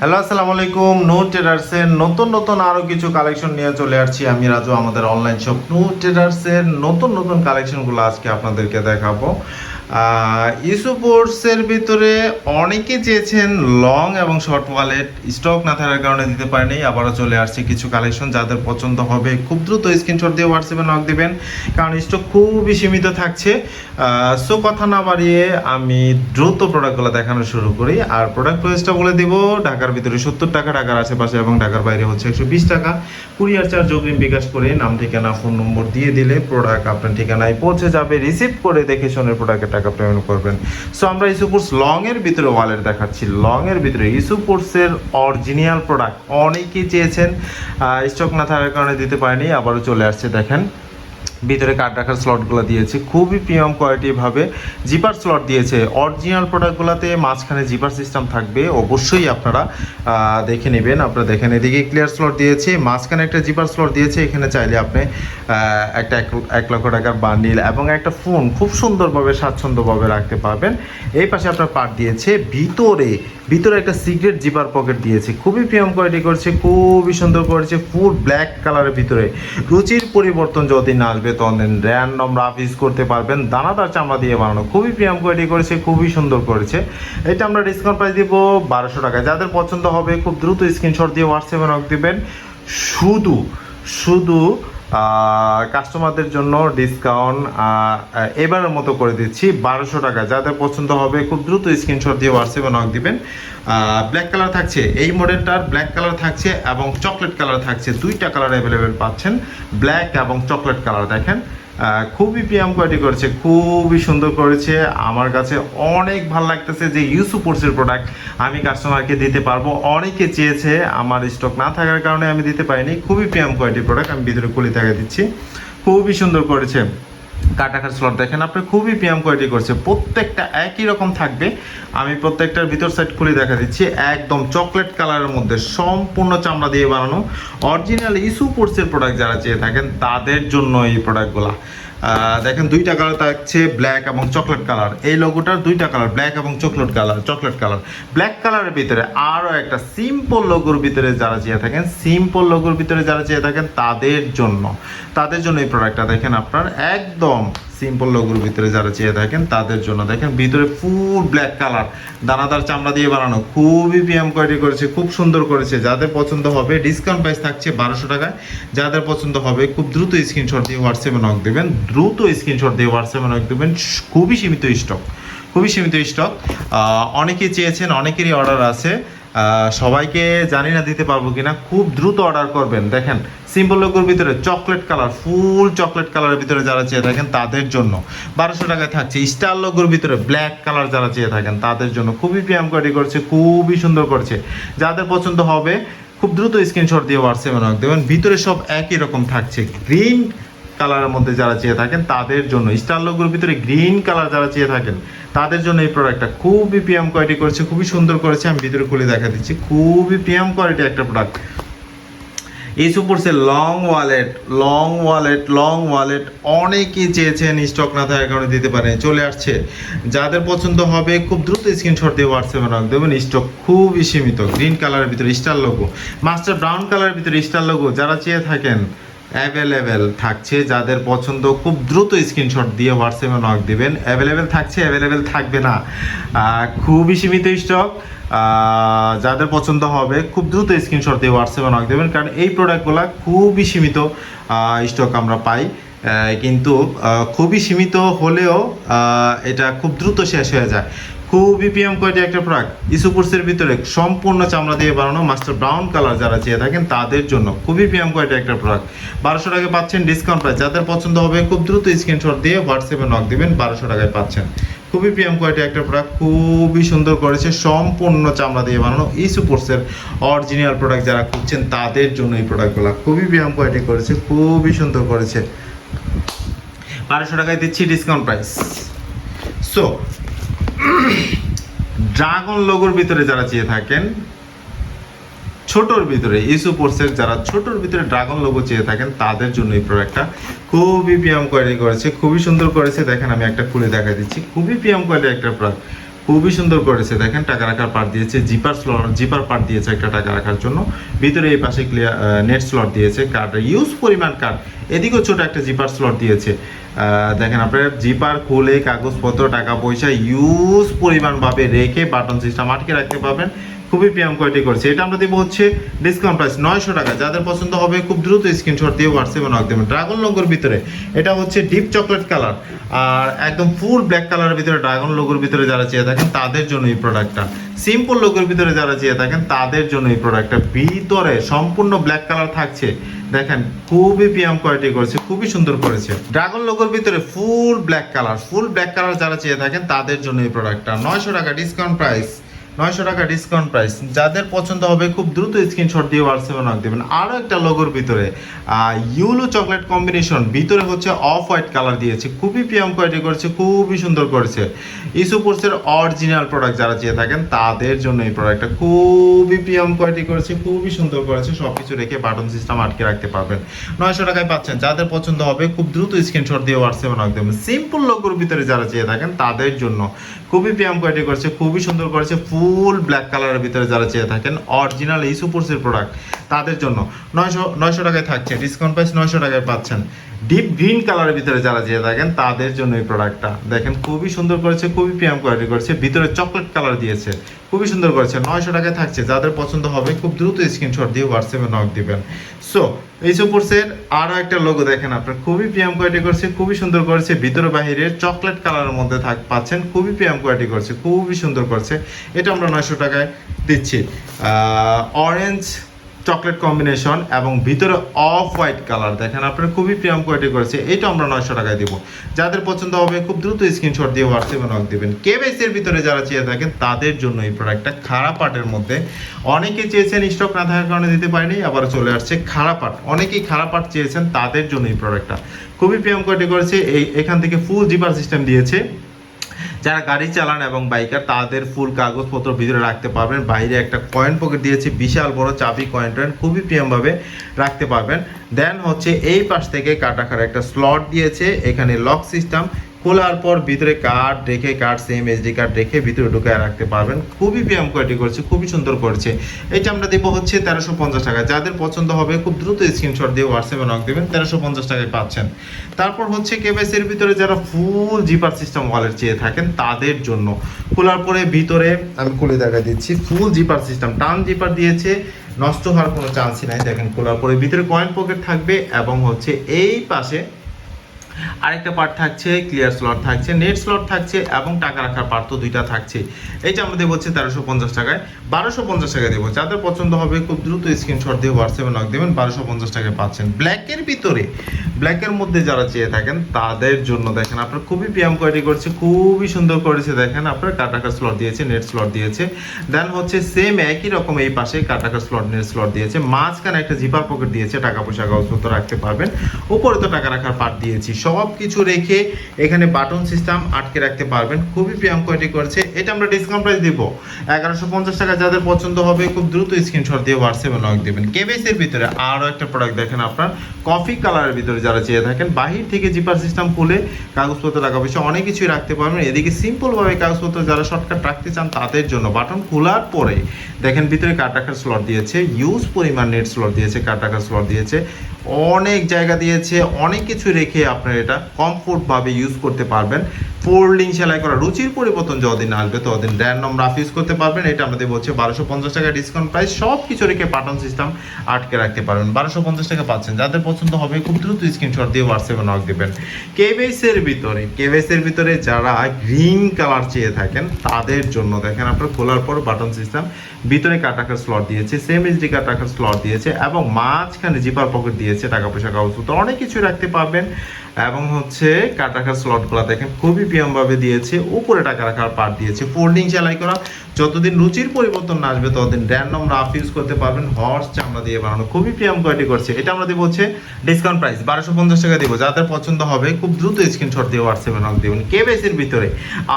Hello, আসসালামু আলাইকুম। No ট্রেডার্সের নতুন নতুন আরও কিছু কালেকশন নিয়ে চলে আসছি আমি রাজু, আমাদের অনলাইন শপ নো ট্রেডার্সের নতুন নতুন কালেকশনগুলো আজকে আপনাদেরকে দেখাবো। ইস্যুপোর্টসের ভিতরে অনেকে চেয়েছেন লং এবং শর্ট ওয়ালেট স্টক না থাকার কারণে দিতে পারেনি। আবারও চলে আসছে কিছু কালেকশন যাদের পছন্দ হবে। খুব দ্রুত স্ক্রিনশট দিয়ে হোয়াটসঅ্যাপে নক দিবেন, কারণ স্টক খুবই সীমিত থাকছে। সো কথা না বাড়িয়ে আমি দ্রুত প্রোডাক্টগুলো দেখানো শুরু করি। আর প্রোডাক্ট প্রাইসটা বলে দিব, ঢাকার ভিতরে সত্তর টাকা, ঢাকার আশেপাশে এবং ঢাকার বাইরে হচ্ছে একশো বিশ টাকা। কুরিয়ার চার্জ অগ্রিম বিকাশ করে নাম, ঠিকানা ফোন নম্বর দিয়ে দিলে প্রোডাক্ট আপনার ঠিকানায় পৌঁছে যাবে। রিসিভ করে দেখে শুনে প্রোডাক্টের টাকা পেমেন্ট করবেন। সো আমরা ইস্যুপোর্টস লং এর ভিতরে ওয়ালেট দেখাচ্ছি। লং এর ভিতরে ইস্যুপোর্টসের অরিজিনাল প্রোডাক্ট অনেকেই চেয়েছেন স্টক না থাকার কারণে দিতে পারেনি, আবারও চলে আসছে, দেখেন। ভিতরে কার্ড রাখার স্লটগুলো দিয়েছে। খুবই প্রিমিয়াম কোয়ালিটি ভাবে জিপার স্লট দিয়েছে। অরিজিনাল প্রোডাক্টগুলোতে মাঝখানে জিপার সিস্টেম থাকবে। অবশ্যই আপনারা দেখে নেবেন। আপনারা দেখেন, এদিকে ক্লিয়ার স্লট দিয়েছে। মাঝখানে একটা জিপার স্লট দিয়েছে। এখানে চাইলে আপনি একটা এক- লক্ষ টাকার বান্ডিল এবং একটা ফোন খুব সুন্দরভাবে, স্বাচ্ছন্দ্যভাবে রাখতে পারবেন। এই পাশে আপনার পার্ট দিয়েছে। ভিতরে ভিতরে একটা সিগারেট জিপার পকেট দিয়েছে। খুবই প্রিমিয়াম কোয়ালিটি করেছে, খুবই সুন্দর করেছে। ফুল ব্ল্যাক কালারের ভিতরে। রুচির পরিবর্তন যতদিন না আসবে ততদিন র্যান্ডম রাফ ইউজ করতে পারবেন। দানাদার চামড়া দিয়ে বানানো। খুবই প্রিয়াম কোয়ালিটি করেছে, খুবই সুন্দর করেছে। এটা আমরা ডিসকাউন্ট প্রাইস দিব বারোশো টাকা। যাদের পছন্দ হবে, খুব দ্রুত স্ক্রিনশট দিয়ে হোয়াটসঅ্যাপে নক দেবেন। শুধু শুধু কাস্টমারদের জন্য ডিসকাউন্ট এবারের মতো করে দিচ্ছি, বারোশো টাকা। যাদের পছন্দ হবে, খুব দ্রুত স্ক্রিনশট দিয়ে হোয়াটসঅ্যাপে নক দিবেন। ব্ল্যাক কালার থাকছে এই মডেলটার ব্ল্যাক কালার থাকছে এবং চকলেট কালার থাকছে। দুইটা কালার অ্যাভেলেবেল পাচ্ছেন ব্ল্যাক এবং চকলেট কালার দেখেন। খুবই প্রিয়াম কোয়ালিটি করেছে, খুবই সুন্দর করেছে। আমার কাছে অনেক ভালো লাগতেছে যে ইউসু পোর্সের প্রোডাক্ট আমি কাস্টমারকে দিতে পারব। অনেকে চেয়েছে আমার স্টক না থাকার কারণে আমি দিতে পারিনি। খুবই প্রিয়াম কোয়ালিটির প্রোডাক্ট আমি ভিতরে কুলি টাকা দিচ্ছি। খুবই সুন্দর করেছে। কাটাকার স্লট দেখেন, আপনি খুবই পিএম কোয়ালিটি করছে, প্রত্যেকটা একই রকম থাকবে। আমি প্রত্যেকটার ভিতর সাইড খুলে দেখা দিচ্ছি, একদম চকলেট কালারের মধ্যে সম্পূর্ণ চামড়া দিয়ে বানানো। অরিজিনাল ইস্যু কোর্সের প্রোডাক্ট যারা চেয়ে থাকেন, তাদের জন্য এই প্রোডাক্টগুলো দেখেন দুইটা কালার থাকছে ব্ল্যাক এবং চকলেট কালার এই লোগোটার দুইটা কালার ব্ল্যাক এবং chocolate colour chocolate colour black কালারের ভিতরে আরও একটা সিম্পল লোগোর ভিতরে যারা চেয়ে থাকেন সিম্পল লোগোর ভিতরে যারা চেয়ে থাকেন, তাদের জন্য তাদের জন্য এই প্রোডাক্টটা দেখেন আপনার একদম সিম্পল লোগোর ভিতরে যারা চেয়ে থাকেন, তাদের জন্য দেখেন ভিতরে ফুল ব্ল্যাক কালার দানাদার চামড়া দিয়ে বানানো, খুবই প্রিয়াম কোয়ালিটি করেছে, খুব সুন্দর করেছে। যাদের পছন্দ হবে ডিসকাউন্ট প্রাইস থাকছে বারোশো টাকায়। যাদের পছন্দ হবে, খুব দ্রুত স্ক্রিনশট দিয়ে হোয়াটসঅ্যাপে নক দেবেন। দ্রুত স্ক্রিনশট দিয়ে হোয়াটসঅ্যাপে নক দেবেন। খুবই সীমিত স্টক খুবই সীমিত স্টক অনেকেই চেয়েছেন, অনেকেরই অর্ডার আছে। সবাইকে জানি না দিতে পারব কিনা, খুব দ্রুত অর্ডার করবেন। দেখেন সিম্পল লোগোর ভিতরে চকলেট কালার ফুল চকলেট কালারের ভিতরে যারা চেয়ে থাকেন, তাদের জন্য। বারোশো টাকায় থাকছে। স্টার লোগোর ভিতরে ব্ল্যাক কালার যারা চেয়ে থাকেন, তাদের জন্য খুবই প্রিয়াম কোয়ালিটি করছে, খুবই সুন্দর করছে। যাদের পছন্দ হবে, খুব দ্রুত স্ক্রিনশট দিয়ে হোয়াটসঅ্যাপে নক দেবেন। ভিতরে সব একই রকম থাকছে। গ্রিন কালারের মধ্যে যারা চেয়ে থাকেন, তাদের জন্য স্টার লোগোর ভিতরে গ্রিন কালার যারা চেয়ে থাকেন, তাদের জন্য এই প্রোডাক্টটা খুবই প্রিয়াম কোয়ালিটি করেছে, খুবই সুন্দর করেছে। আমি ভিতরে খুলে দেখা দিচ্ছি, খুবই প্রিয়াম কোয়ালিটি একটা প্রোডাক্ট এই সুপারসে long wallet long wallet long wallet অনেকেই চেয়েছেন স্টক না থাকার কারণে দিতে পারে, চলে আসছে। যাদের পছন্দ হবে, খুব দ্রুত স্ক্রিনশট দিয়ে হোয়াটসঅ্যাপে রাখ দেবেন স্টক খুবই সীমিত গ্রিন কালারের ভিতরে স্টার লোগো মাস্টার ব্রাউন কালারের ভিতরে স্টার লোগো যারা চেয়ে থাকেন অ্যাভেলেবেল থাকছে। যাদের পছন্দ, খুব দ্রুত স্ক্রিনশট দিয়ে হোয়াটসঅ্যাপে নক দিবেন। অ্যাভেলেবেল থাকছে অ্যাভেলেবেল থাকবে না। খুবই সীমিত স্টক যাদের পছন্দ হবে, খুব দ্রুত স্ক্রিনশট দিয়ে হোয়াটসঅ্যাপে নক দেবেন। কারণ এই প্রোডাক্টগুলো খুবই সীমিত স্টক আমরা পাই। কিন্তু খুবই সীমিত হলেও এটা খুব দ্রুত শেষ হয়ে যায়। খুবই প্রিয়াম কোয়ালিটি একটা প্রোডাক্ট ইসুপুরসের ভিতরে সম্পূর্ণ চামড়া দিয়ে বানানো মাস্টার ব্রাউন কালার যারা চেয়ে থাকেন, তাদের জন্য খুবই প্রিয়াম কোয়ালিটি একটা প্রোডাক্ট বারোশো টাকায় পাচ্ছেন ডিসকাউন্ট প্রাইস যাদের পছন্দ হবে, খুব দ্রুত স্ক্রিনশট দিয়ে হোয়াটসঅ্যাপে নক দেবেন, বারোশো টাকায় পাচ্ছেন। খুবই প্রিয়াম কোয়ালিটি একটা প্রোডাক্ট খুবই সুন্দর করেছে, সম্পূর্ণ চামড়া দিয়ে বানানো ইসুপোর্সের অরিজিনাল প্রোডাক্ট যারা খুঁজছেন, তাদের জন্য এই প্রোডাক্টগুলো খুবই প্রিয়াম কোয়ালিটি করেছে, খুবই সুন্দর করেছে। বারোশো টাকায় দিচ্ছি ডিসকাউন্ট প্রাইস সো ড্রাগন লোগোর ভিতরে যারা চেয়ে থাকেন, ছোটর ভিতরে ইস্যু পোর্সের যারা ছোটোর ভিতরে ড্রাগন লোগো চেয়ে থাকেন, তাদের জন্য এই প্রোডাক্টটা খুবই পিএম কোয়ালিটি করেছে, খুবই সুন্দর করেছে। দেখেন, আমি একটা খুলে দেখা দিচ্ছি। খুবই পিএম কোয়ালিটি একটা প্রোডাক্ট খুবই সুন্দর করেছে। দেখেন, টাকা রাখার পার্ট দিয়েছে, জিপার স্লট জিপার পার্ট দিয়েছে একটা টাকা রাখার জন্য। ভিতরে এই পাশে ক্লিয়ার নেট স্লট দিয়েছে কার্ড ইউজ পরিমাণ কার্ড এদিকেও ছোট একটা জিপার স্লট দিয়েছে। দেখেন আপনার, জিপার খুলে কাগজপত্র, টাকা পয়সা ইউজ পরিমাণভাবে রেখে বাটন সিস্টেম আটকে রাখতে পারবেন। খুবই পিএম কোয়ালিটি করছে। এটা আমরা দেবো হচ্ছে ডিসকাউন্ট প্রাইস নয়শো টাকা। যাদের পছন্দ হবে খুব দ্রুত স্ক্রিনশট দিয়ে হোয়াটসঅ্যাপে নক দেবেন। ড্রাগন লোগোর ভিতরে, এটা হচ্ছে ডিপ চকলেট কালার আর একদম ফুল ব্ল্যাক কালারের ভিতরে ড্রাগন লোগোর ভিতরে যারা চেয়ে থাকেন, তাদের জন্য এই প্রোডাক্টটা সিম্পল লোগোর ভিতরে যারা চেয়ে থাকেন, তাদের জন্য এই প্রোডাক্টটা ভিতরে সম্পূর্ণ ব্ল্যাক কালার থাকছে। দেখেন, খুবই পিএম কোয়ালিটি করেছে, খুবই সুন্দর করেছে। ড্রাগন লোগোর ভিতরে full black colour full black colour যারা চেয়ে থাকেন, তাদের জন্য এই প্রোডাক্টটা নয়শো টাকা ডিসকাউন্ট প্রাইস নয়শো টাকা ডিসকাউন্ট প্রাইস যাদের পছন্দ হবে, খুব দ্রুত স্ক্রিনশট দিয়ে হোয়াটসঅ্যাপে নক দেবেন। আরও একটা লোগোর ভিতরে ইউলো চকলেট কম্বিনেশন ভিতরে হচ্ছে অফ হোয়াইট কালার দিয়েছে। খুবই পিএম কোয়ালিটি করেছে, খুবই সুন্দর করেছে। ইসুপোর্সের অরিজিনাল প্রোডাক্ট যারা চেয়ে থাকেন, তাদের জন্য এই প্রোডাক্টটা খুবই পিএম কোয়ালিটি করেছে, খুবই সুন্দর করেছে। সব কিছু রেখে বাটন সিস্টেম আটকে রাখতে পারবেন। নয়শো টাকায় পাচ্ছেন। যাদের পছন্দ হবে, খুব দ্রুত স্ক্রিনশট দিয়ে হোয়াটসঅ্যাপে নক দেবেন। সিম্পল লোগোর ভিতরে যারা চেয়ে থাকেন, তাদের জন্য খুবই পিএম কোয়ালিটি করেছে, খুবই সুন্দর করেছে, ফুল ব্ল্যাক কালারের ভিতরে যারা চেয়ে থাকেন অরিজিনাল এই সুপোর্সের প্রোডাক্ট তাদের জন্য। নয়শো নয়শো টাকায় থাকছে ডিসকাউন্ট প্রাইস নয়শো টাকায় পাচ্ছেন। ডিপ গ্রিন কালারের ভিতরে যারা চেয়ে থাকেন, তাদের জন্য এই প্রোডাক্টটা দেখেন, খুবই সুন্দর করেছে, খুবই পিএম কোয়ালিটি করেছে, ভিতরে চকলেট কালার দিয়েছে। খুবই সুন্দর করেছে, নয়শো টাকায় থাকছে, যাদের পছন্দ হবে, খুব দ্রুত স্ক্রিনশট দিয়ে হোয়াটসঅ্যাপে নক দিবেন। সো এই সুপোর্সের আরও একটা লোগো দেখেন আপনার। খুবই প্রিয়াম কোয়ালিটি করছে, খুবই সুন্দর করছে। ভিতরে বাহিরে চকলেট কালারের মধ্যে থাক পাচ্ছেন। খুবই প্রিয়াম কোয়ালিটি করছে, খুবই সুন্দর করছে। এটা আমরা নয়শো টাকায় দিচ্ছি। অরেঞ্জ চকলেট কম্বিনেশন এবং ভিতরে অফ হোয়াইট কালার দেখেন আপনার খুবই প্রিয়াম কোয়ালিটি করেছে এটা আমরা নয়শো টাকায় দিব। যাদের পছন্দ হবে খুব দ্রুত স্ক্রিনশট দিয়ে হোয়াটসঅ্যাপে নক দিবেন। কেবেসের ভিতরে যারা চেয়ে থাকেন, তাদের জন্য এই প্রোডাক্টটা খারাপ পাটের মধ্যে। অনেকে চেয়েছেন স্টক না থাকার কারণে দিতে পারেনি আবার চলে আসছে খারাপ পাট। অনেকেই খারাপ পাট চেয়েছেন, তাদের জন্য এই প্রোডাক্টটা খুবই প্রিয়াম কোয়ালিটি করেছে, এই এখান থেকে ফুল জিপার সিস্টেম দিয়েছে। যারা গাড়ি চালান এবং বাইকার, তাদের ফুল কাগজপত্র ভিতরে রাখতে পারবেন। বাইরে একটা কয়েন পকেট দিয়েছে, বিশাল বড় চাবি কয়েন টয়েন খুবই প্রিয়মভাবে রাখতে পারবেন। দেন হচ্ছে এই পাশ থেকে কাটাখার একটা স্লট দিয়েছে, এখানে লক সিস্টেম খোলার পর ভিতরে কার্ড রেখে কার্ড সেম এসডি কার্ড রেখে ভিতরে ঢুকে রাখতে পারবেন। খুবই পিএম কোয়ালিটি করছে, খুবই সুন্দর করেছে। এটা আমরা দেবো হচ্ছে তেরোশো পঞ্চাশ টাকা। যাদের পছন্দ হবে, খুব দ্রুত স্ক্রিনশট দিয়ে হোয়াটসঅ্যাপে নক দেবেন, তেরোশো পঞ্চাশ টাকায় পাচ্ছেন। তারপর হচ্ছে কেবেসের ভিতরে যারা ফুল জিপার সিস্টেম ওয়ালেট চেয়ে থাকেন, তাদের জন্য। খোলার পরে ভিতরে আমি খুলে দেখা দিচ্ছি ফুল জিপার সিস্টেম টান জিপার দিয়েছে, নষ্ট হওয়ার কোনো চান্সই নাই। দেখেন, খোলার পরে ভিতরে কয়েন পকেট থাকবে এবং হচ্ছে এই পাশে আরেকটা পার্ট থাকছে ক্লিয়ার স্লট থাকছে নেট স্লট থাকছে এবং টাকা রাখার পার্ট তো দুইটা থাকছে। এইটা আমরা দেবো হচ্ছে তেরোশো পঞ্চাশ টাকায়, বারোশো পঞ্চাশ টাকায় দেবো। যাদের পছন্দ হবে খুব দ্রুত স্ক্রিনশট দিয়ে হোয়াটসঅ্যাপে নক দেবেন, বারোশো পঞ্চাশ টাকায় পাচ্ছেন। ব্ল্যাকের ভিতরে ব্ল্যাকের মধ্যে যারা চেয়ে থাকেন, তাদের জন্য দেখেন আপনার খুবই পিএম কোয়ালিটি করছে, খুবই সুন্দর করেছে। দেখেন আপনার কাটাকার স্লট দিয়েছে নেট স্লট দিয়েছে। দেন হচ্ছে সেম একই রকম এই পাশে কাটাকার স্লট নেট স্লট দিয়েছে। মাঝখানে একটা জিপার পকেট দিয়েছে, টাকা পয়সা কাগজপত্র রাখতে পারবেন। উপরে তো টাকা রাখার পার্ট দিয়েছি সব কিছু রেখে এখানে বাটন সিস্টেম আটকে রাখতে পারবেন। খুবই পিএম কোয়ালিটি করেছে। এটা আমরা ডিসকাউন্ট প্রাইস দিব। এগারোশো পঞ্চাশ টাকা যাদের পছন্দ হবে, খুব দ্রুত স্ক্রিনশট দিয়ে হোয়াটসঅ্যাপে নক দেবেন। কেবিএসের ভিতরে আরও একটা প্রোডাক্ট দেখেন আপনার। কফি কালারের ভিতরে যারা চেয়ে থাকেন, বাহির থেকে জিপার সিস্টেম খুলে কাগজপত্র টাকা পয়সা অনেক কিছুই রাখতে পারবেন। এদিকে সিম্পলভাবে কাগজপত্র যারা শর্টকাট রাখতে চান, তাদের জন্য বাটন খোলার পরে দেখেন ভিতরে কার্ড রাখার স্লট দিয়েছে ইউজ পরিমাণ নেট স্লট দিয়েছে কার্ড রাখার স্লট দিয়েছে। অনেক জায়গা দিয়েছে, অনেক কিছু রেখে আপনার এটা কমফোর্টভাবে ইউজ করতে পারবেন। ফোল্ডিং সেলাই করা রুচির পরিবর্তন যতদিন আসবে, ততদিন র্যান্ডম রাফ ইউজ করতে পারবেন। এটা আমাদের বলছে বারোশো পঞ্চাশ টাকা ডিসকাউন্ট প্রাইস সব কিছু রেখে পাটন সিস্টেম আটকে রাখতে পারবেন। বারোশো পঞ্চাশ টাকা পাচ্ছেন। যাদের পছন্দ হবে, খুব দ্রুত স্ক্রিনশট দিয়ে হোয়াটসঅ্যাপে নক দেবেন। কেবেসের ভিতরে কেবেসের ভিতরে যারা গ্রিন কালার চেয়ে থাকেন, তাদের জন্য দেখেন আপনার খোলার পর বাটন সিস্টেম ভিতরে কাট রাখার স্লট দিয়েছে সেম এইচডি কাট রাখার স্লট দিয়েছে এবং মাঝখানে জিপার পকেট দিয়েছে, টাকা পয়সা কাগজপত্র, অনেক কিছু রাখতে পারবেন। এবং হচ্ছে কাট রাখার স্লটগুলো দেখেন, খুবই প্রিয়ম ভাবে দিয়েছে, উপরে টাকা রাখার পার্ট দিয়েছে ফোল্ডিং সেলাই করা যতদিন রুচির পরিবর্তন না আসবে, ততদিন র্যান্ডম রাফ ইউজ করতে পারবেন। হর্স চামড়া দিয়ে বানানো। খুবই প্রিয়াম কোয়ালিটি করছে। এটা আমরা দিব হচ্ছে ডিসকাউন্ট প্রাইস বারোশো পঞ্চাশ টাকা দিব। যাদের পছন্দ হবে, খুব দ্রুত স্ক্রিনশট দিয়ে হোয়াটসঅ্যাপে নক দেবেন কেবেসির ভিতরে।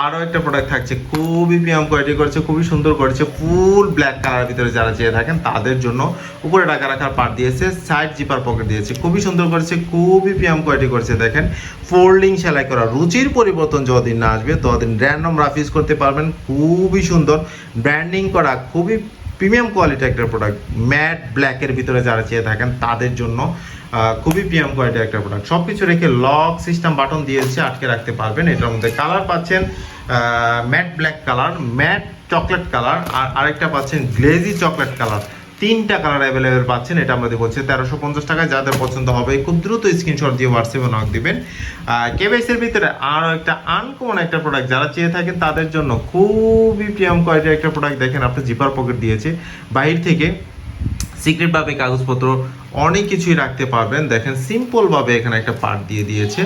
আরও একটা প্রোডাক্ট থাকছে, খুবই প্রিয়াম কোয়ালিটি করছে, খুবই সুন্দর করেছে। ফুল ব্ল্যাক কালারের ভিতরে যারা চেয়ে থাকেন, তাদের জন্য উপরে টাকা রাখার পার দিয়েছে সাইড জিপার পকেট দিয়েছে। খুবই সুন্দর করেছে, খুবই প্রিয়াম কোয়ালিটি করছে, দেখেন। ফোল্ডিং সেলাই করা, রুচির পরিবর্তন যতদিন না আসবে, ততদিন র্যান্ডম রাফ ইউজ করতে পারবেন। খুবই সুন্দর। ব্র্যান্ডিং করা খুবই প্রিমিয়াম কোয়ালিটি একটা প্রোডাক্ট ম্যাট ব্ল্যাকের ভিতরে যারা চেয়ে থাকেন, তাদের জন্য খুবই প্রিমিয়াম কোয়ালিটি একটা প্রোডাক্ট সব কিছু রেখে লক সিস্টেম বাটন দিয়েছে আটকে রাখতে পারবেন। এটার মধ্যে কালার পাচ্ছেন matte black colour matte chocolate colour আর আরেকটা পাচ্ছেন গ্লেজি চকলেট কালার তিনটা কালার অ্যাভেলেবেল পাচ্ছেন, এটা আমাদের বলছে তেরোশো পঞ্চাশ টাকায়। যাদের পছন্দ হবে, খুব দ্রুত স্ক্রিনশট দিয়ে হোয়াটসঅ্যাপে নক দিবেন। কেবাইসের ভিতরে আরও একটা আনকমন একটা প্রোডাক্ট যারা চেয়ে থাকেন তাদের জন্য খুবই প্রিয়াম কোয়ালিটির একটা প্রোডাক্ট দেখেন, আপনি জিপার পকেট দিয়েছে। বাইরে থেকে সিক্রেটভাবে কাগজপত্র অনেক কিছুই রাখতে পারবেন। দেখেন সিম্পলভাবে এখানে একটা পার্ট দিয়ে দিয়েছে।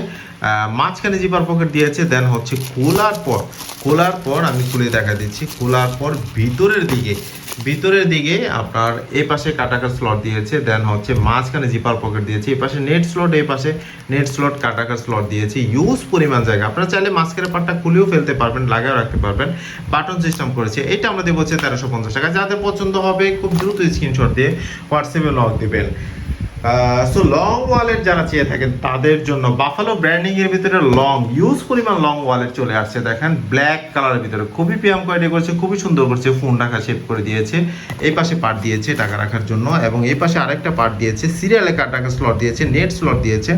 মাঝখানে জিপার পকেট দিয়েছে দেন হচ্ছে খোলার পর খোলার পর আমি খুলে দেখা দিচ্ছি, খোলার পর ভিতরের দিকে ভিতরের দিকে আপনার এ পাশে কাটাকার স্লট দিয়েছে দেন হচ্ছে মাঝখানে জিপার পকেট দিয়েছে এ পাশে নেট স্লট এই পাশে নেট স্লট কাটাকার স্লট দিয়েছে। ইউজ পরিমাণ জায়গা। আপনারা চাইলে মাস্কের পাটটা খুলেও ফেলতে পারবেন লাগাও রাখতে পারবেন। বাটন সিস্টেম করেছে। এটা আমরা দেবো হচ্ছে তেরোশো পঞ্চাশ টাকা। যাদের পছন্দ হবে, খুব দ্রুত স্ক্রিনশট দিয়ে হোয়াটসঅ্যাপে লক দিবেন। সো লং ওয়ালেট যারা চেয়ে থাকেন, তাদের জন্য বাফালো ব্র্যান্ডিং এর ভিতরে লং ইউজ পরিমাণ লং ওয়ালেট চলে আসছে। দেখেন ব্ল্যাক কালারের ভিতরে খুবই পিয়াম কোয়ালিটি করছে, খুবই সুন্দর করছে ফোন রাখা শেপ করে দিয়েছে। এই পাশে পার্ট দিয়েছে টাকা রাখার জন্য এবং এই পাশে আরেকটা পার্ট দিয়েছে সিরিয়ালে কার টাকা স্লট দিয়েছে নেট স্লট দিয়েছে।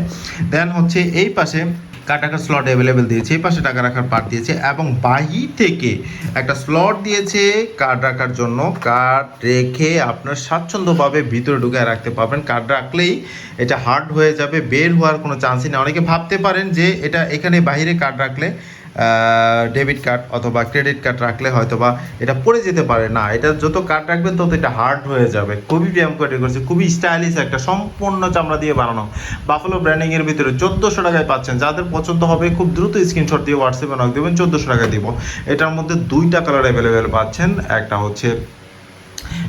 দেন হচ্ছে এই পাশে কাটাকার স্লট অ্যাভেলেবেল দিয়েছে? এই পাশে টাকা রাখার পার্ট দিয়েছে এবং বাহির থেকে একটা স্লট দিয়েছে কার্ড রাখার জন্য। কার্ড রেখে আপনার স্বাচ্ছন্দ্যভাবে ভিতরে ঢুকে রাখতে পারবেন। কার্ড রাখলেই এটা হার্ড হয়ে যাবে, বের হওয়ার কোনো চান্সই না অনেকে ভাবতে পারেন যে এটা এখানে বাহিরে কার্ড রাখলে ডেবিট কার্ড অথবা ক্রেডিট কার্ড রাখলে হয়তো বা এটা পড়ে যেতে পারে। না, এটা যত কার্ড রাখবেন তত এটা হার্ড হয়ে যাবে। খুবই ব্যায়াম করে করছে খুবই স্টাইলিশ একটা, সম্পূর্ণ চামড়া দিয়ে বানানো। বাফালো ব্র্যান্ডিং এর ভিতরে চোদ্দোশো টাকায় পাচ্ছেন। যাদের পছন্দ হবে, খুব দ্রুত স্ক্রিনশট দিয়ে হোয়াটসঅ্যাপে নক দেবেন, চোদ্দোশো টাকায় দিব। এটার মধ্যে দুইটা কালার অ্যাভেলেবেল পাচ্ছেন। একটা হচ্ছে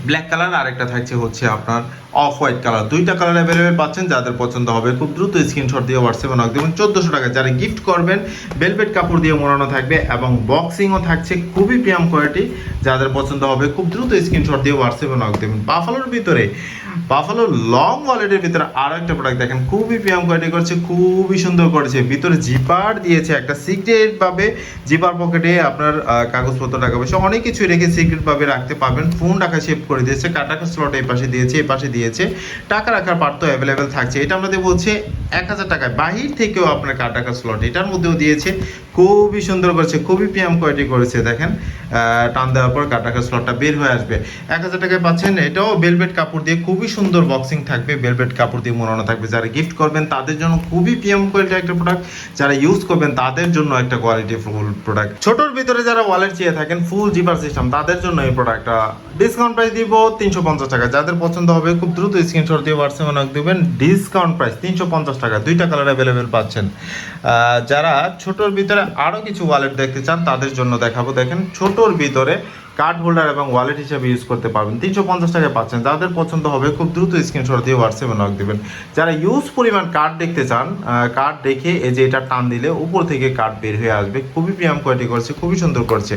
ব্ল্যাক কালার আর একটা থাকছে হচ্ছে আপনার অফ হোয়াইট কালার দুইটা কালার অ্যাভেলেবেল পাচ্ছেন, যাদের পছন্দ হবে খুব দ্রুত স্ক্রিনশট দিয়ে হোয়াটসঅ্যাপে নক দেবেন। চোদ্দোশো টাকা। যারা গিফট করবেন বেলভেট কাপড় দিয়ে মোড়ানো থাকবে এবং বক্সিংও থাকছে খুবই প্রিয়াম কোয়ালিটি যাদের পছন্দ হবে, খুব দ্রুত স্ক্রিনশট দিয়ে হোয়াটসঅ্যাপে নক দেবেন। বাফালোর ভিতরে বাফালো লং ওয়ালেটের ভিতরে আরও একটা প্রোডাক্ট দেখেন। খুবই প্রিয়াম কোয়ালিটি করছে, খুবই সুন্দর করেছে। ভিতরে জিপার দিয়েছে একটা সিক্রেট ভাবে। জিপার পকেটে আপনার কাগজপত্র টাকা পয়সা অনেক কিছু রেখে সিক্রেট ভাবে রাখতে পারবেন। ফোন রাখা শেপ করে দিয়েছে। কাটাকা স্লট এই পাশে দিয়েছে, এই পাশে দিয়েছে। টাকা রাখার পার্ট তো অ্যাভেলেবেল থাকছে। এটা আমাদের বলছে এক হাজার টাকায়। বাহির থেকেও আপনার কাটাকা স্লট এটার মধ্যেও দিয়েছে। খুবই সুন্দর করেছে। খুবই প্রিয়াম কোয়ালিটি করেছে, দেখেন। টান দেওয়ার পর কাটাকা স্লটটা বের হয়ে আসবে। এক হাজার টাকায় পাচ্ছেন, এটাও বেলভেট কাপড় দিয়ে খুবই সুন্দর বক্সিং থাকবে বেলভেট কাপড় দিয়ে মোড়ানো থাকবে। যারা গিফট করবেন, তাদের জন্য খুবই প্রিয়াম কোয়ালিটি একটা প্রোডাক্ট যারা ইউজ করবেন, তাদের জন্য একটা কোয়ালিটি ফুল প্রোডাক্ট ছোটর ভিতরে যারা ওয়ালেট চেয়ে থাকেন ফুল জিপার সিস্টেম তাদের জন্য এই প্রোডাক্টটা ডিসকাউন্ট প্রাইস দিব তিনশো পঞ্চাশ টাকা। যাদের পছন্দ হবে, খুব দ্রুত স্ক্রিনশট দিয়ে হোয়াটসঅ্যাপে নক দেবেন। ডিসকাউন্ট প্রাইস তিনশো পঞ্চাশ টাকা। দুইটা কালার অ্যাভেলেবেল পাচ্ছেন। যারা ছোটর ভিতরে আরও কিছু ওয়ালেট দেখতে চান, তাদের জন্য দেখাবো। দেখেন ছোটর ভিতরে কার্ড হোল্ডার এবং ওয়ালেট হিসেবে ইউজ করতে পারবেন। তিনশো পঞ্চাশ টাকায় পাচ্ছেন। যাদের পছন্দ হবে খুব দ্রুত স্ক্রিনশট দিয়ে হোয়াটসঅ্যাপে নক দেবেন। যারা ইউজ পরিমাণ কার্ড দেখতে চান কার্ড দেখে এই যে এটা টান দিলে উপর থেকে কার্ড বের হয়ে আসবে। খুবই প্রিয়াম কোয়ালিটি করছে, খুবই সুন্দর করছে।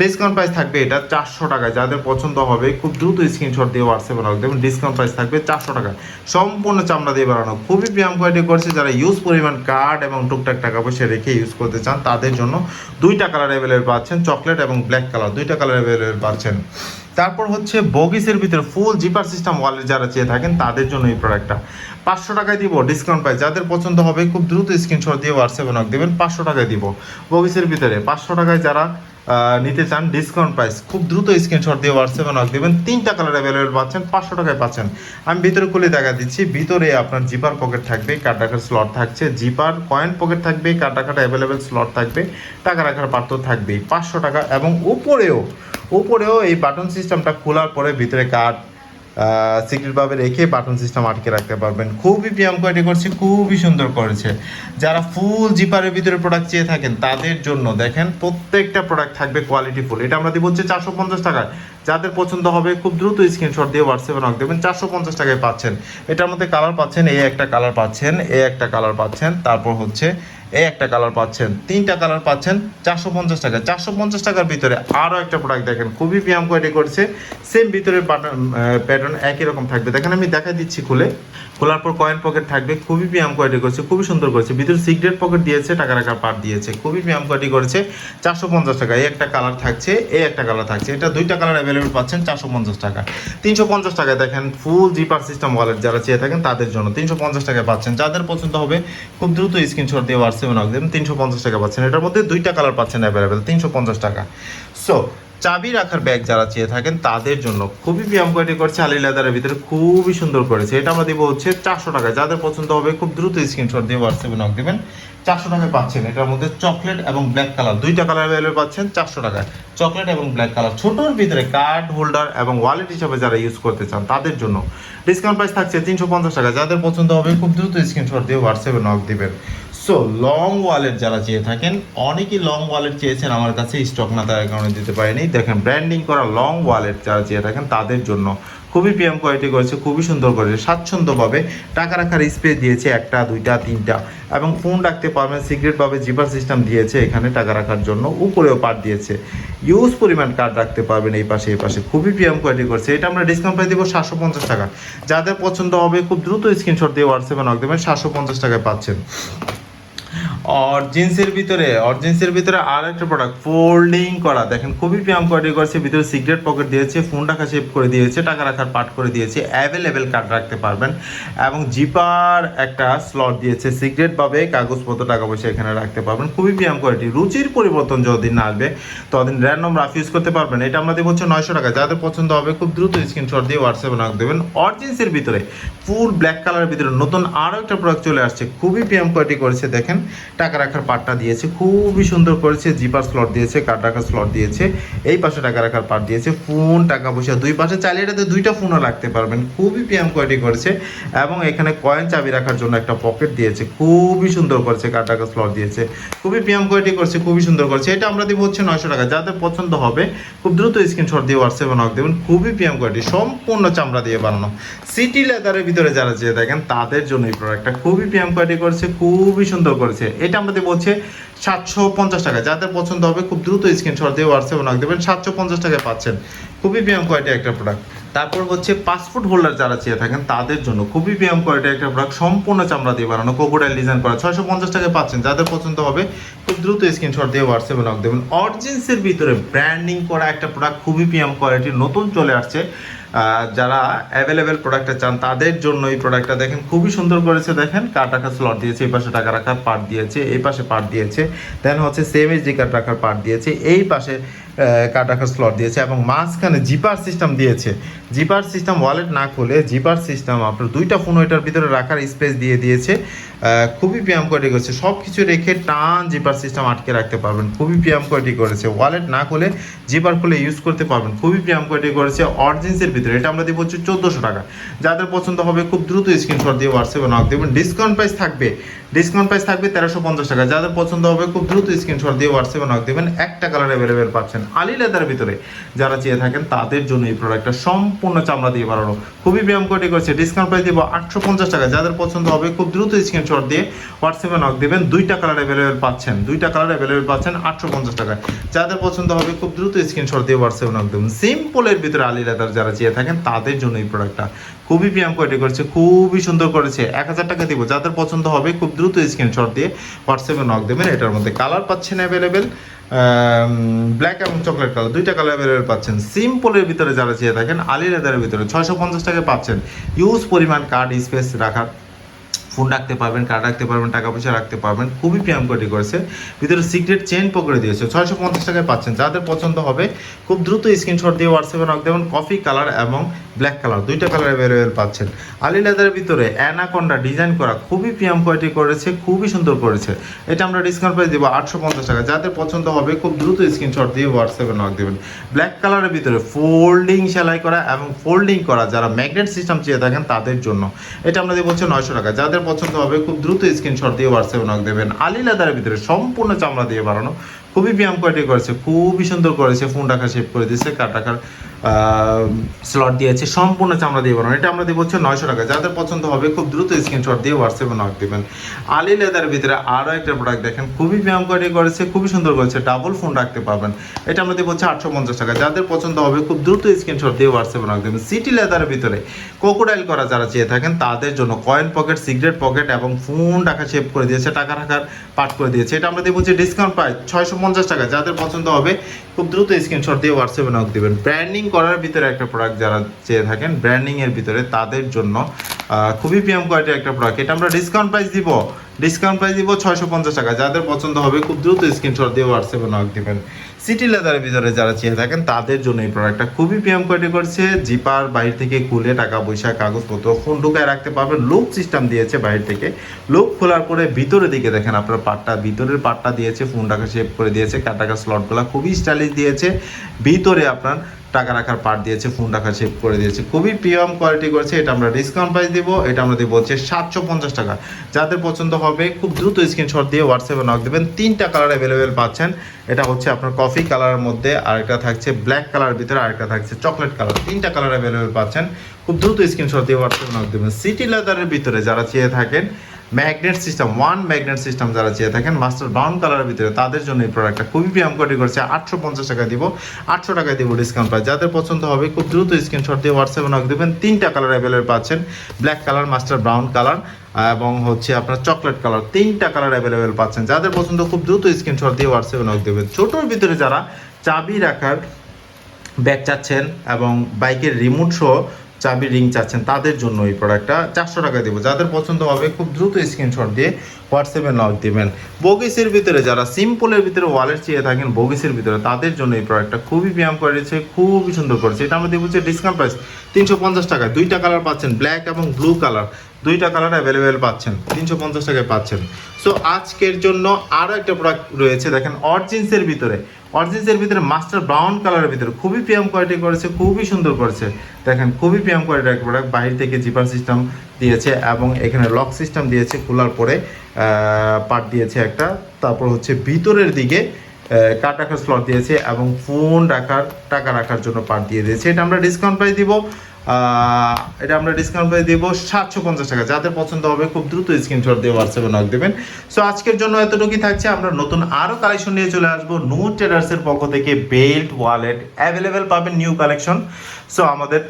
ডিসকাউন্ট প্রাইস থাকবে এটা চারশো টাকায়। যাদের পছন্দ হবে খুব দ্রুত স্ক্রিনশট দিয়ে হোয়াটসঅ্যাপে নক দেবেন। ডিসকাউন্ট প্রাইস থাকবে চারশো টাকা সম্পূর্ণ চামড়া দিয়ে বানানো খুবই প্রিয়াম কোয়ালিটি করছে। যারা ইউজ পরিমাণ কার্ড এবং টুকটাক টাকা পয়সা রেখে ইউজ করতে চান, তাদের জন্য দুইটা কালার অ্যাভেলেবেল পাচ্ছেন। চকলেট এবং ব্ল্যাক কালার দুইটা কালার অ্যাভেলেবেল পাচ্ছেন তারপর হচ্ছে বগিসের ভিতরে ফুল জিপার সিস্টেম ওয়ালেট যারা চেয়ে থাকেন, তাদের জন্য এই প্রোডাক্টটা পাঁচশো টাকায় দিব ডিসকাউন্ট পাই। যাদের পছন্দ হবে, খুব দ্রুত স্ক্রিনশট দিয়ে হোয়াটসঅ্যাপে নক দেবেন, পাঁচশো টাকায় দিব। বগিসের ভিতরে পাঁচশো টাকায় যারা নিতে চান ডিসকাউন্ট প্রাইস খুব দ্রুত স্ক্রিনশট দিয়ে হোয়াটসঅ্যাপে নক দেবেন। তিনটা কালার অ্যাভেলেবেল পাচ্ছেন, পাঁচশো টাকায় পাচ্ছেন। আমি ভিতরে খুলে দেখা দিচ্ছি, ভিতরে আপনার জিপার পকেট থাকবে কার্ড রাখার স্লট থাকছে। জিপার কয়েন পকেট থাকবে কার্ড রাখার অ্যাভেলেবেল স্লট থাকবে, টাকা রাখার পাত্র থাকবেই। পাঁচশো টাকা এবং উপরেও উপরেও এই বাটন সিস্টেমটা খোলার পরে ভিতরে কার্ড সিক্রেটভাবে রেখে বাটন সিস্টেম আটকে রাখতে পারবেন। খুবই প্রিয়াম কোয়ালিটি করছে, খুবই সুন্দর করেছে। যারা ফুল জিপারের ভিতরে প্রোডাক্ট চেয়ে থাকেন, তাদের জন্য দেখেন প্রত্যেকটা প্রোডাক্ট থাকবে কোয়ালিটি ফুল এটা আমরা দিব হচ্ছে চারশো পঞ্চাশ টাকায়। যাদের পছন্দ হবে, খুব দ্রুত স্ক্রিনশট দিয়ে হোয়াটসঅ্যাপে নক দেবেন, চারশো পঞ্চাশ টাকায় পাচ্ছেন। এটার মধ্যে কালার পাচ্ছেন, এই একটা কালার পাচ্ছেন, এই একটা কালার পাচ্ছেন, তারপর হচ্ছে এই একটা কালার পাচ্ছেন, তিনটা কালার পাচ্ছেন, চারশো পঞ্চাশ টাকা। চারশো পঞ্চাশ টাকার ভিতরে আরও একটা প্রোডাক্ট দেখেন, খুবই পিয়াম কোয়ালিটি করছে। সেম ভিতরে প্যাটার্ন একই রকম থাকবে। দেখেন আমি দেখাই দিচ্ছি খুলে। খোলার পর কয়েন পকেট থাকবে, খুবই পিয়াম কোয়ালিটি করছে, খুবই সুন্দর করেছে। ভিতরে সিগারেট পকেট দিয়েছে, টাকা রাখার পার্ট দিয়েছে। খুবই পিয়াম কোয়ালিটি করেছে, চারশো পঞ্চাশ টাকা। এই একটা কালার থাকছে, এই একটা কালার থাকছে। এটা দুইটা কালার অ্যাভেলেবেল পাচ্ছেন, চারশো পঞ্চাশ টাকা। তিনশো পঞ্চাশ টাকায় দেখেন ফুল জিপার সিস্টেম ওয়ালেট যারা চেয়ে থাকেন, তাদের জন্য তিনশো পঞ্চাশ টাকায় পাচ্ছেন। যাদের পছন্দ হবে, খুব দ্রুত স্ক্রিনশট দিয়ে হোয়াটসঅ্যাপে নক দেবেন তিনশো পঞ্চাশ টাকা পাচ্ছেন। এটার মধ্যে দুইটা কালার পাচ্ছেন অ্যাভেলেবেল তিনশো পঞ্চাশ টাকা। সো চাবি রাখার ব্যাগ যারা চেয়ে থাকেন, তাদের জন্য খুবই ব্যায়াম কোয়ালিটি করছে আলি লেদারের ভিতরে খুবই সুন্দর করেছে। এটা আমরা দিব হচ্ছে চারশো টাকা। যাদের পছন্দ হবে, খুব দ্রুত স্ক্রিনশট দিয়ে হোয়াটসঅ্যাপে নক দেবেন। চারশো টাকায় পাচ্ছেন। এটার মধ্যে চকলেট এবং ব্ল্যাক কালার দুইটা কালার অ্যাভেলেবল পাচ্ছেন, চারশো টাকায় চকলেট এবং ব্ল্যাক কালার ছোটোর ভিতরে কার্ড হোল্ডার এবং ওয়ালেট হিসাবে যারা ইউজ করতে চান, তাদের জন্য। ডিসকাউন্ট প্রাইস থাকছে তিনশো পঞ্চাশ টাকা। যাদের পছন্দ হবে, খুব দ্রুত স্ক্রিনশট দিয়ে হোয়াটসঅ্যাপে নক দিবেন। সো লং ওয়ালেট যারা চেয়ে থাকেন, অনেকেই লং ওয়ালেট চেয়েছেন, আমার কাছে স্টক না তার কারণে দিতে পারিনি। দেখেন ব্র্যান্ডিং করা লং ওয়ালেট যারা চেয়ে থাকেন, তাদের জন্য খুবই পিএম কোয়ালিটি করেছে, খুবই সুন্দর করেছে, স্বাচ্ছন্দ্যভাবে টাকা রাখার স্পেস দিয়েছে একটা, দুইটা, তিনটা, এবং ফোন রাখতে পারবেন সিক্রেটভাবে জিপার সিস্টেম দিয়েছে, এখানে টাকা রাখার জন্য উপরেও পার দিয়েছে। ইউজ পরিমাণ কার্ড রাখতে পারবেন এই পাশে এই পাশে, খুবই পিএম কোয়ালিটি করছে। এটা আমরা ডিসকাউন্ট প্রাইস দেবো সাতশো পঞ্চাশ টাকা। যাদের পছন্দ হবে, খুব দ্রুত স্ক্রিনশট দিয়ে হোয়াটসঅ্যাপে নক দেবেন, সাতশো পঞ্চাশ টাকায় পাচ্ছেন। অরজিন্সের ভিতরে অরজিন্সের ভিতরে আর একটা প্রোডাক্ট ফোল্ডিং করা। দেখেন, খুবই পিয়াম কোয়ালিটি করেছে ভিতরে সিগারেট পকেট দিয়েছে ফোন রাখা শেপ করে দিয়েছে, টাকা রাখার পার্ট করে দিয়েছে অ্যাভেলেবেল কার্ড রাখতে পারবেন। এবং জিপার একটা স্লট দিয়েছে সিগারেট পাবে কাগজপত্র টাকা পয়সা এখানে রাখতে পারবেন। খুবই পিয়াম কোয়ালিটি রুচির পরিবর্তন যতদিন না আসবে, ততদিন র্যান্ডম রাফ ইউজ করতে পারবেন। এটা আমরা দেবো হচ্ছে নয়শো টাকা যাদের পছন্দ হবে, খুব দ্রুত স্ক্রিনশট দিয়ে হোয়াটসঅ্যাপে রাখ দেবেন। অরজিন্সের ভিতরে ফুল ব্ল্যাক কালারের ভিতরে নতুন আরও একটা প্রোডাক্ট চলে আসছে। খুবই পিএম কোয়ালিটি করেছে দেখেন। টাকা রাখার পার্টটা দিয়েছে, খুবই সুন্দর করেছে জিপার স্লট দিয়েছে কার্ড রাখার স্লট দিয়েছে, এই পাশে টাকা রাখার পার্ট দিয়েছে ফোন টাকা পয়সা, দুই পাশে চাইলে এটাতে দুইটা ফোনও রাখতে পারবেন, খুবই পিএম কোয়ালিটি করেছে, এবং এখানে কয়েন চাবি রাখার জন্য একটা পকেট দিয়েছে, খুবই সুন্দর করেছে কার্ড রাখার স্লট দিয়েছে, খুবই পিএম কোয়ালিটি করছে, খুবই সুন্দর করছে, এটা আমরা দিব হচ্ছে নয়শো টাকা, যাদের পছন্দ হবে, খুব দ্রুত স্ক্রিনশট দিয়ে হোয়াটসঅ্যাপে নক দেবেন, খুবই পিএম কোয়ালিটি সম্পূর্ণ চামড়া দিয়ে বানানো সিটি লেদারের ভিতরে যারা চেয়ে দেখেন, তাদের জন্য এই প্রোডাক্টটা খুবই পিএম কোয়ালিটি করছে, খুবই সুন্দর করেছে এটা আমাদের বলছে সাতশো পঞ্চাশ টাকা। যাদের পছন্দ হবে খুব দ্রুত স্ক্রিনশট দিয়ে হোয়াটসঅ্যাপে নক দেবেন। সাতশো পঞ্চাশ টাকায় পাচ্ছেন। খুবই পিএম কোয়ালিটি একটা প্রোডাক্ট তারপর হচ্ছে পাসপোর্ট হোল্ডার যারা চেয়ে থাকেন, তাদের জন্য খুবই পিএম কোয়ালিটি একটা প্রোডাক্ট সম্পূর্ণ চামড়া দিয়ে বানানো কোকোডাইল ডিজাইন করা। ছয়শো পঞ্চাশ টাকায় পাচ্ছেন। যাদের পছন্দ হবে, খুব দ্রুত স্ক্রিনশট দিয়ে হোয়াটসঅ্যাপে নক দেবেন। অরজিন্সের ভিতরে ব্র্যান্ডিং করা একটা প্রোডাক্ট খুবই পিএম কোয়ালিটির নতুন চলে আসছে। যারা অ্যাভেলেবেল প্রোডাক্টটা চান, তাদের জন্য এই প্রোডাক্টটা দেখেন, খুবই সুন্দর করেছে। দেখেন কার রাখার স্লট দিয়েছে, এই পাশে টাকা রাখার পার্ট দিয়েছে, এই পাশে পার্ট দিয়েছে। দেন হচ্ছে সেম এইচডি কার্ড রাখার পার্ট দিয়েছে। এই পাশে কার্ড রাখার স্লট দিয়েছে এবং মাঝখানে জিপার সিস্টেম দিয়েছে। জিপার সিস্টেম ওয়ালেট না খুলে জিপার সিস্টেম আপনার দুইটা ফোন ওইটার ভিতরে রাখার স্পেস দিয়ে দিয়েছে। খুবই পিয়াম কোয়ালিটি করেছে। সব কিছু রেখে টান জিপার সিস্টেম আটকে রাখতে পারবেন। খুবই পিয়াম কোয়ালিটি করেছে। ওয়ালেট না খুলে জিপার খুলে ইউজ করতে পারবেন। খুবই পিয়াম কোয়ালিটি করেছে অরজিন্সের ভিতরে এটা আমরা দিব হচ্ছে চোদ্দোশো টাকা। যাদের পছন্দ হবে খুব দ্রুত স্ক্রিনশট দিয়ে হোয়াটসঅ্যাপে নক দেবেন। ডিসকাউন্ট প্রাইস থাকবে ডিসকাউন্ট প্রাইস থাকবে তেরোশো পঞ্চাশ টাকা। যাদের পছন্দ হবে, খুব দ্রুত স্ক্রিনশট দিয়ে হোয়াটসঅ্যাপে নক দেবেন একটা কালার অ্যাভেলেবেল পাচ্ছেন আলি লেদার ভিতরে। যারা চেয়ে থাকেন, তাদের জন্য এই প্রোডাক্টটা সম্পূর্ণ চামড়া দিয়ে বানানো। খুবই ব্যায়াম কোটি করছে। ডিসকাউন্ট প্রাইস দিব আটশো পঞ্চাশ টাকা। যাদের পছন্দ হবে, খুব দ্রুত স্ক্রিনশট দিয়ে হোয়াটসঅ্যাপে নক দেবেন। দুইটা কালার অ্যাভেলেবেল পাচ্ছেন। দুইটা কালার অ্যাভেলেবেল পাচ্ছেন আটশো পঞ্চাশ টাকা যাদের পছন্দ হবে, খুব দ্রুত স্ক্রিনশট দিয়ে হোয়াটসঅ্যাপে নক দেবেন। সিম্পলের ভিতরে আলি লেদার যারা চেয়ে থাকেন, তাদের জন্য এই প্রোডাক্টটা খুবই ব্যায়াম কোয়ালিটি করছে, খুবই সুন্দর করেছে। এক হাজার টাকা দিব। যাদের পছন্দ হবে, খুব দ্রুত স্ক্রিনশট দিয়ে হোয়াটসঅ্যাপে নক দেবেন এটার মধ্যে কালার পাচ্ছেন অ্যাভেলেবেল ব্ল্যাক এবং চকলেট কালার দুইটা কালার অ্যাভেলেবেল পাচ্ছেন। সিম্পলের ভিতরে যারা চেয়ে থাকেন আলি লেদারের ভিতরে ছয়শো পঞ্চাশ টাকা পাচ্ছেন। ইউজ পরিমাণ কার্ড স্পেস রাখার ফোন রাখতে পারবেন কার্ড রাখতে পারবেন, টাকা পয়সা রাখতে পারবেন। খুবই প্রিয়াম কোয়ালিটি করেছে ভিতরে সিক্রেট চেন পকেটে দিয়েছে। ছয়শো পঞ্চাশ টাকায় পাচ্ছেন। যাদের পছন্দ হবে, খুব দ্রুত স্ক্রিনশট দিয়ে হোয়াটসঅ্যাপে নক দেবেন কফি কালার এবং ব্ল্যাক কালার দুইটা কালার অ্যাভেলেবেল পাচ্ছেন। আলি লেদারের ভিতরে অ্যানাকন্ডা ডিজাইন করা খুবই প্রিয়াম কোয়ালিটি করেছে, খুবই সুন্দর করেছে। এটা আমরা ডিসকাউন্ট প্রাইস দেবো আটশো পঞ্চাশ টাকা। যাদের পছন্দ হবে, খুব দ্রুত স্ক্রিনশট দিয়ে হোয়াটসঅ্যাপে নক দেবেন। ব্ল্যাক কালারের ভিতরে ফোল্ডিং সেলাই করা এবং ফোল্ডিং করা যারা ম্যাগনেট সিস্টেম চেয়ে থাকেন তাদের জন্য। এটা আমরা দিয়ে বলছি নয়শো টাকা। যাদের পছন্দ হবে, খুব দ্রুত স্ক্রিনশট দিয়ে হোয়াটসঅ্যাপে নক দেবেন। আলি লেদারের ভিতরে সম্পূর্ণ চামড়া দিয়ে বানানো। খুবই ব্যায়াম কোয়ালিটি করেছে, খুবই সুন্দর করেছে ফোন রাখা শেপ করে দিয়েছে কাট টাকার স্লট দিয়েছে, সম্পূর্ণ চামড়া দিয়ে বানানো। এটা আমরা দিব হচ্ছে নয়শো টাকা। যাদের পছন্দ হবে, খুব দ্রুত স্ক্রিনশট দিয়ে হোয়াটসঅ্যাপে নক দেবেন। আলি লেদারের ভিতরে আরও একটা প্রোডাক্ট দেখেন। খুবই ব্যায়াম কোয়ালিটি করেছে, খুবই সুন্দর করেছে। ডাবল ফোন রাখতে পারবেন। এটা আমরা দিব হচ্ছে আটশো পঞ্চাশ টাকা। যাদের পছন্দ হবে, খুব দ্রুত স্ক্রিনশট দিয়ে হোয়াটসঅ্যাপে নক দেবেন। সিটি লেদারের ভিতরে কোকোডাইল করা যারা চেয়ে থাকেন, তাদের জন্য কয়েন পকেট সিগারেট পকেট এবং ফোন টাকা শেপ করে দিয়েছে, টাকা রাখার পার্ট করে দিয়েছে। এটা আমরা দিব হচ্ছে ডিসকাউন্ট প্রাইস ছয়শো পঞ্চাশ টাকা। যাদের পছন্দ হবে খুব দ্রুত স্ক্রিনশট দিয়ে হোয়াটসঅ্যাপে নক দেবেন। ব্র্যান্ডিং করার ভিতরে একটা প্রোডাক্ট যারা চেয়ে থাকেন ব্র্যান্ডিং এর ভিতরে তাদের জন্য খুবই প্রিয়াম কোয়ালিটি একটা প্রোডাক্ট এটা আমরা ডিসকাউন্ট প্রাইস দিব। ডিসকাউন্ট প্রাইস দিব ছয়শো পঞ্চাশ টাকা। যাদের পছন্দ হবে, খুব দ্রুত স্ক্রিনশট দিয়ে হোয়াটসঅ্যাপে নক দিবেন। সিটি লেদারের ভিতরে যারা চেয়ে থাকেন, তাদের জন্য এই প্রোডাক্টটা খুবই প্রিয়াম কোয়ালিটি করছে। জিপার বাইরে থেকে খুলে টাকা পয়সা কাগজপত্র ফোন ঢুকায় রাখতে পারবেন। লুক সিস্টেম দিয়েছে বাইরে থেকে। লুক খোলার পরে ভিতরে দিকে দেখেন আপনার পাটটা, ভিতরের পাটটা দিয়েছে ফোন টাকা শেপ করে দিয়েছে। কাটাকা স্লটগুলো খুবই স্টাইলিশ দিয়েছে। ভিতরে আপনার টাকা রাখার পার্ট দিয়েছে ফোন রাখার শেপ করে দিয়েছে। খুবই প্রিয়ম কোয়ালিটি করেছে, এটা আমরা ডিসকাউন্ট প্রাইস দিব, এটা আমরা দিব হচ্ছে সাতশো পঞ্চাশ টাকা। যাদের পছন্দ হবে, খুব দ্রুত স্ক্রিনশট দিয়ে হোয়াটসঅ্যাপে নক দেবেন। তিনটা কালার অ্যাভেলেবেল পাচ্ছেন। এটা হচ্ছে আপনার কফি কালারের মধ্যে, আরেকটা থাকছে ব্ল্যাক কালার ভিতরে, আরেকটা থাকছে চকলেট কালার তিনটা কালার অ্যাভেলেবেল পাচ্ছেন। খুব দ্রুত স্ক্রিনশট দিয়ে হোয়াটসঅ্যাপে নক দেবেন। সিটি লেদারের ভিতরে যারা চেয়ে থাকেন magnet system one magnet system যারা চেয়ে থাকেন মাস্টার ব্রাউন কালারের ভিতরে তাদের জন্য এই প্রোডাক্টটা খুবই প্রিয়াম কোয়ালিটি করছে। আটশো পঞ্চাশ টাকা দিব, আটশো টাকায় দিব ডিসকাউন্ট পাই যাদের পছন্দ হবে, খুব দ্রুত স্ক্রিনশট দিয়ে হোয়াটসঅ্যাপে নক দেবেন। তিনটা কালার অ্যাভেলেবল পাচ্ছেন black colour master brown colour এবং হচ্ছে আপনার চকলেট কালার তিনটা কালার অ্যাভেলেবেল পাচ্ছেন। যাদের পছন্দ, খুব দ্রুত স্ক্রিনশট দিয়ে হোয়াটসঅ্যাপে নক দেবেন। ছোটোর ভিতরে যারা চাবি রাখার ব্যাগ চাচ্ছেন এবং বাইকের রিমোট সহ চাবি রিং চাচ্ছেন, তাদের জন্য এই প্রোডাক্টটা চারশো টাকা দেবো। যাদের পছন্দ হবে, খুব দ্রুত স্ক্রিনশট দিয়ে হোয়াটসঅ্যাপে নক দিবেন বগিসের ভিতরে যারা সিম্পলের ভিতরে ওয়ালেট চেয়ে থাকেন, বগিসের ভিতরে, তাদের জন্য এই প্রোডাক্টটা খুবই ব্যায়াম করেছে, খুবই সুন্দর করেছে। এটা আমরা দেবো যে ডিসকাউন্ট প্রাইস তিনশো পঞ্চাশ টাকা দুইটা কালার পাচ্ছেন ব্ল্যাক এবং ব্লু কালার দুইটা কালার অ্যাভেলেবেল পাচ্ছেন, তিনশো পঞ্চাশ টাকায় পাচ্ছেন। সো আজকের জন্য আরও একটা প্রোডাক্ট রয়েছে, দেখেন অরজিন্সের ভিতরে। অরজিন্সের ভিতরে মাস্টার ব্রাউন কালারের ভিতরে খুবই প্রিয়াম কোয়ালিটি করেছে, খুবই সুন্দর করেছে। দেখেন, খুবই প্রিয়াম কোয়ালিটি একটা প্রোডাক্ট বাহির থেকে জিপার সিস্টেম দিয়েছে এবং এখানে লক সিস্টেম দিয়েছে, খোলার পরে পার্ট দিয়েছে একটা। তারপর হচ্ছে ভিতরের দিকে কার্ড রাখার স্লট দিয়েছে এবং ফোন রাখার, টাকা রাখার জন্য পার্ট দিয়ে দিয়েছে। এটা আমরা ডিসকাউন্ট প্রাইস দিব। এটা আমরা ডিসকাউন্ট প্রাইস দেবো সাতশো পঞ্চাশ টাকা। যাদের পছন্দ হবে খুব দ্রুত স্ক্রিনশট দিয়ে হোয়াটসঅ্যাপে নক দেবেন। সো আজকের জন্য এতটুকুই থাকছে। আমরা নতুন আরও কালেকশন নিয়ে চলে আসব। নিউ ট্রেডার্সের পক্ষ থেকে বেল্ট ওয়ালেট অ্যাভেলেবেল পাবেন নিউ কালেকশন সো আমাদের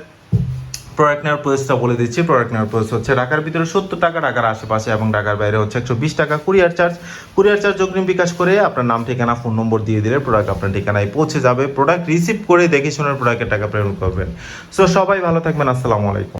প্রোডাক্ট নেওয়ার প্রসেসটা বলে দিচ্ছি প্রোডাক্ট নেওয়ার প্রসেস হচ্ছে ঢাকার ভিতরে সত্তর টাকা ঢাকার আশেপাশে এবং ঢাকার বাইরে হচ্ছে একশো বিশ টাকা কুরিয়ার চার্জ। কুরিয়ার চার্জ অগ্রিম বিকাশ করে আপনার নাম, ঠিকানা, ফোন নম্বর দিয়ে দিলে প্রোডাক্ট আপনার ঠিকানায় পৌঁছে যাবে। প্রোডাক্ট রিসিভ করে দেখে শোনার প্রোডাক্টের টাকা প্রেরণ করবেন। সো সবাই ভালো থাকবেন, আসসালামু আলাইকুম।